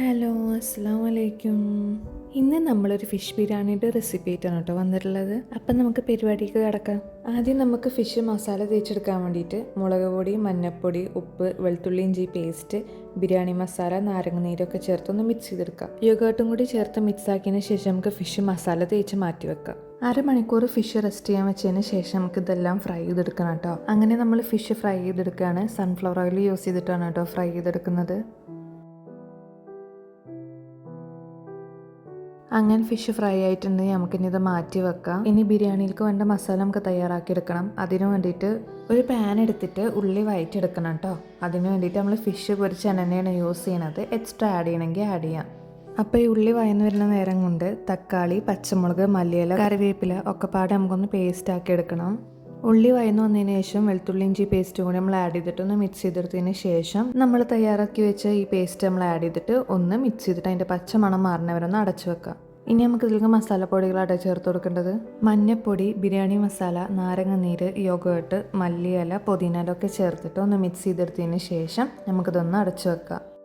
Hello അസ്സാം വലൈക്കും ഇന്ന് നമ്മളൊരു ഫിഷ് ബിരിയാണിയുടെ റെസിപ്പി ആയിട്ടാണ് കേട്ടോ വന്നിട്ടുള്ളത്. അപ്പം നമുക്ക് പരിപാടിക്ക് കിടക്കാം. ആദ്യം നമുക്ക് ഫിഷ് മസാല തേച്ചെടുക്കാൻ വേണ്ടിയിട്ട് മുളക് പൊടി മഞ്ഞൾപ്പൊടി ഉപ്പ് വെളുത്തുള്ളി ഇഞ്ചി പേസ്റ്റ് ബിരിയാണി മസാല നാരങ്ങ നീരൊക്കെ ചേർത്തൊന്ന് മിക്സ് ചെയ്തെടുക്കാം. യോഗട്ടും കൂടി ചേർത്ത് മിക്സ് ആക്കിയതിന് ശേഷം നമുക്ക് ഫിഷ് മസാല തേച്ച് മാറ്റി വെക്കാം. അരമണിക്കൂർ ഫിഷ് റെസ്റ്റ് ചെയ്യാൻ വെച്ചതിന് ശേഷം നമുക്ക് ഇതെല്ലാം ഫ്രൈ ചെയ്തെടുക്കണം കേട്ടോ. അങ്ങനെ നമ്മൾ ഫിഷ് ഫ്രൈ ചെയ്തെടുക്കുകയാണ്. സൺഫ്ലവർ ഓയിൽ യൂസ് ചെയ്തിട്ടാണ് കേട്ടോ ഫ്രൈ ചെയ്തെടുക്കുന്നത്. അങ്ങനെ ഫിഷ് ഫ്രൈ ആയിട്ടുണ്ടെങ്കിൽ നമുക്കിനി ഇത് മാറ്റി വെക്കാം. ഇനി ബിരിയാണിക്ക് വേണ്ട മസാല നമുക്ക് തയ്യാറാക്കി എടുക്കണം. അതിന് വേണ്ടിയിട്ട് ഒരു പാൻ എടുത്തിട്ട് ഉള്ളി വയറ്റെടുക്കണം കേട്ടോ അതിന് വേണ്ടിയിട്ട് നമ്മൾ ഫിഷ് പൊരിച്ച് എണ്ണയാണ് യൂസ് ചെയ്യണത്. എക്സ്ട്രാ ആഡ് ചെയ്യണമെങ്കിൽ ആഡ് ചെയ്യാം. അപ്പോൾ ഈ ഉള്ളി വയന്ന് വരുന്ന നേരം കൊണ്ട് തക്കാളി പച്ചമുളക് മല്ലിയില കറിവേപ്പില ഒക്കെ പാടെ നമുക്കൊന്ന് പേസ്റ്റ് ആക്കി എടുക്കണം. ഉള്ളി വയന്ന് വന്നതിന് ശേഷം വെളുത്തുള്ളി ഇഞ്ചി പേസ്റ്റ് കൂടി നമ്മൾ ആഡ് ചെയ്തിട്ട് ഒന്ന് മിക്സ് ചെയ്തെടുത്തതിന് ശേഷം നമ്മൾ തയ്യാറാക്കി വെച്ച ഈ പേസ്റ്റ് നമ്മൾ ആഡ് ചെയ്തിട്ട് ഒന്ന് മിക്സ് ചെയ്തിട്ട് അതിന്റെ പച്ച മണം ഒന്ന് അടച്ചു വെക്കാം ഇനി നമുക്ക് ഇതിലേക്ക് മസാലപ്പൊടികളായിട്ട് ചേർത്ത് കൊടുക്കേണ്ടത്. മഞ്ഞപ്പൊടി ബിരിയാണി മസാല നാരങ്ങ നീര് യോഗേട്ട് മല്ലിയില പുതിനയില ഒക്കെ ചേർത്തിട്ട് ഒന്ന് മിക്സ് ചെയ്തെടുത്തതിന് ശേഷം നമുക്കിതൊന്ന് അടച്ചു വെക്കാം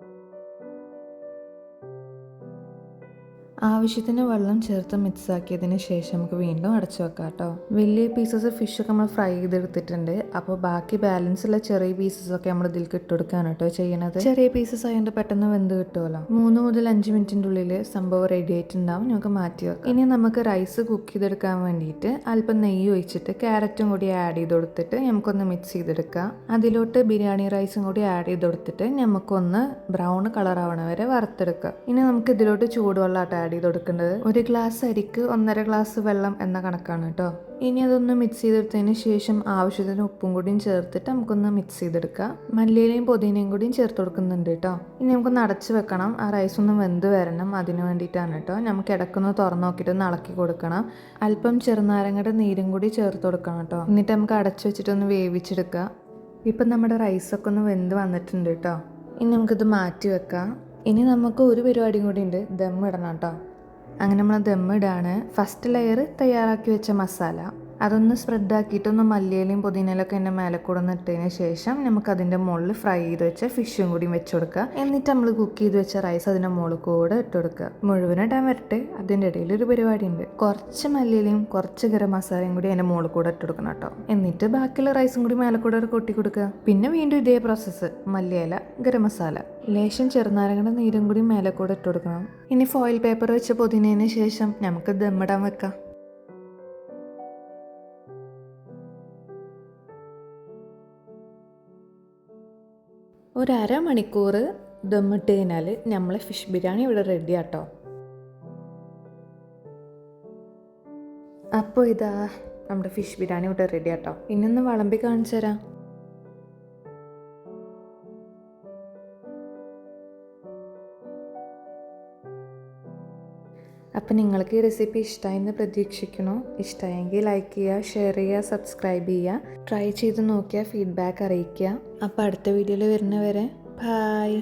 ആവശ്യത്തിന് വെള്ളം ചേർത്ത് മിക്സ് ആക്കിയതിന് ശേഷം നമുക്ക് വീണ്ടും അടച്ചു വെക്കാം കേട്ടോ. വലിയ പീസസ് ഫിഷ് ഒക്കെ നമ്മൾ ഫ്രൈ ചെയ്തെടുത്തിട്ടുണ്ട്. അപ്പോൾ ബാക്കി ബാലൻസ് ഉള്ള ചെറിയ പീസസ് ഒക്കെ നമ്മൾ ഇതിൽ ഇട്ട് കൊടുക്കുകയാണ് കേട്ടോ ചെയ്യണത്. ചെറിയ പീസസ് ആയതുകൊണ്ട് പെട്ടെന്ന് വെന്ത് കിട്ടുമല്ലോ മൂന്ന് മുതൽ അഞ്ച് മിനിറ്റിന്റെ ഉള്ളിൽ സംഭവം റെഡി ആയിട്ടുണ്ടാവും. നമുക്ക് മാറ്റി വെക്കാം. ഇനി നമുക്ക് റൈസ് കുക്ക് ചെയ്തെടുക്കാൻ വേണ്ടിയിട്ട് അല്പം നെയ്യ് ഒഴിച്ചിട്ട് ക്യാരറ്റും കൂടി ആഡ് ചെയ്ത് കൊടുത്തിട്ട് നമുക്കൊന്ന് മിക്സ് ചെയ്തെടുക്കാം. അതിലോട്ട് ബിരിയാണി റൈസും കൂടി ആഡ് ചെയ്ത് കൊടുത്തിട്ട് നമുക്കൊന്ന് ബ്രൗൺ കളർ ആവണ വരെ വറുത്തെടുക്കാം. ഇനി നമുക്ക് ഇതിലോട്ട് ചൂടുവെള്ളമായിട്ട് ആഡ് ചെയ്ത് കൊടുക്കേണ്ടത് ഒരു ഗ്ലാസ് അരിക്ക് ഒന്നര ഗ്ലാസ് വെള്ളം എന്ന കണക്കാണ് കേട്ടോ ഇനി അതൊന്ന് മിക്സ് ചെയ്തെടുത്തതിന് ശേഷം ആവശ്യത്തിന് ഉപ്പും കൂടിയും ചേർത്തിട്ട് നമുക്കൊന്ന് മിക്സ് ചെയ്തെടുക്കാം. മല്ലിയിലയും പുതിനയും കൂടിയും ചേർത്ത് കൊടുക്കുന്നുണ്ട് കേട്ടോ ഇനി നമുക്കൊന്ന് അടച്ച് വെക്കണം. ആ റൈസ് ഒന്ന് വെന്ത് വരണം അതിന് വേണ്ടിയിട്ടാണ് കേട്ടോ നമുക്ക് ഇടക്കൊന്ന് തുറന്ന് നോക്കിയിട്ട് ഒന്ന് ഇളക്കി കൊടുക്കണം. അല്പം ചെറുനാരങ്ങയുടെ നീരും കൂടി ചേർത്ത് കൊടുക്കണം കേട്ടോ എന്നിട്ട് നമുക്ക് അടച്ച് വെച്ചിട്ടൊന്ന് വേവിച്ചെടുക്കുക ഇപ്പം നമ്മുടെ റൈസൊക്കെ ഒന്ന് വെന്ത് വന്നിട്ടുണ്ട് കേട്ടോ ഇനി നമുക്കിത് മാറ്റി വെക്കാം. ഇനി നമുക്ക് ഒരു പരിപാടിയും കൂടി ഉണ്ട്. ദം ഇടണം കേട്ടോ. അങ്ങനെ നമ്മൾ ദം ഇടാണ്. ഫസ്റ്റ് ലെയർ തയ്യാറാക്കി വെച്ച മസാല അതൊന്ന് സ്പ്രെഡ് ആക്കിയിട്ടൊന്ന് മല്ലിയിലയും പുതിനയിലൊക്കെ എന്റെ മേലെ കൂടെ നിട്ടതിന് ശേഷം നമുക്ക് അതിന്റെ മുകളിൽ ഫ്രൈ ചെയ്ത് വെച്ച ഫിഷും കൂടി വെച്ച് കൊടുക്കുക. എന്നിട്ട് നമ്മൾ കുക്ക് ചെയ്ത് വെച്ച റൈസ് അതിന്റെ മുകളിൽ കൂടെ ഇട്ട് കൊടുക്കുക. മുഴുവനായിട്ടാൻ വരട്ടെ. അതിന്റെ ഇടയിൽ ഒരു പരിപാടി ഉണ്ട് കുറച്ച് മല്ലിയിലയും കുറച്ച് ഗരം മസാലയും കൂടി അതിന്റെ മുകളിൽ കൂടെ ഇട്ട് കൊടുക്കണം കേട്ടോ. എന്നിട്ട് ബാക്കിയുള്ള റൈസും കൂടി മേലെ കൂടെ കൊട്ടി കൊടുക്കുക. പിന്നെ വീണ്ടും ഇതേ പ്രോസസ്സ് മല്ലിയില ഗരം മസാല. ലേശം ചെറുനാരങ്ങയുടെ നീരും കൂടി മേലെ കൂടെ ഇട്ട് കൊടുക്കണം. ഇനി ഫോയിൽ പേപ്പർ വെച്ച് പൊതിനതിന് ശേഷം നമുക്ക് ദമ്മിടാൻ വെക്കാം. ഒരു അരമണിക്കൂർ ദമ്മിട്ട് കഴിഞ്ഞാൽ നമ്മളെ ഫിഷ് ബിരിയാണി ഇവിടെ റെഡി ആട്ടോ. അപ്പോൾ ഇതാ നമ്മുടെ ഫിഷ് ബിരിയാണി ഇവിടെ റെഡി ആട്ടോ. ഇന്നൊന്ന് വിളമ്പി കാണിച്ചു തരാം അപ്പം നിങ്ങൾക്ക് ഈ റെസിപ്പി ഇഷ്ടമായെന്ന് പ്രതീക്ഷിക്കണോ ഇഷ്ടമായെങ്കിൽ ലൈക്ക് ചെയ്യുക ഷെയർ ചെയ്യുക സബ്സ്ക്രൈബ് ചെയ്യുക. ട്രൈ ചെയ്ത് നോക്കിയാൽ ഫീഡ്ബാക്ക് അറിയിക്കുക. അപ്പോൾ അടുത്ത വീഡിയോയിൽ വരുന്നവരെ ബായ്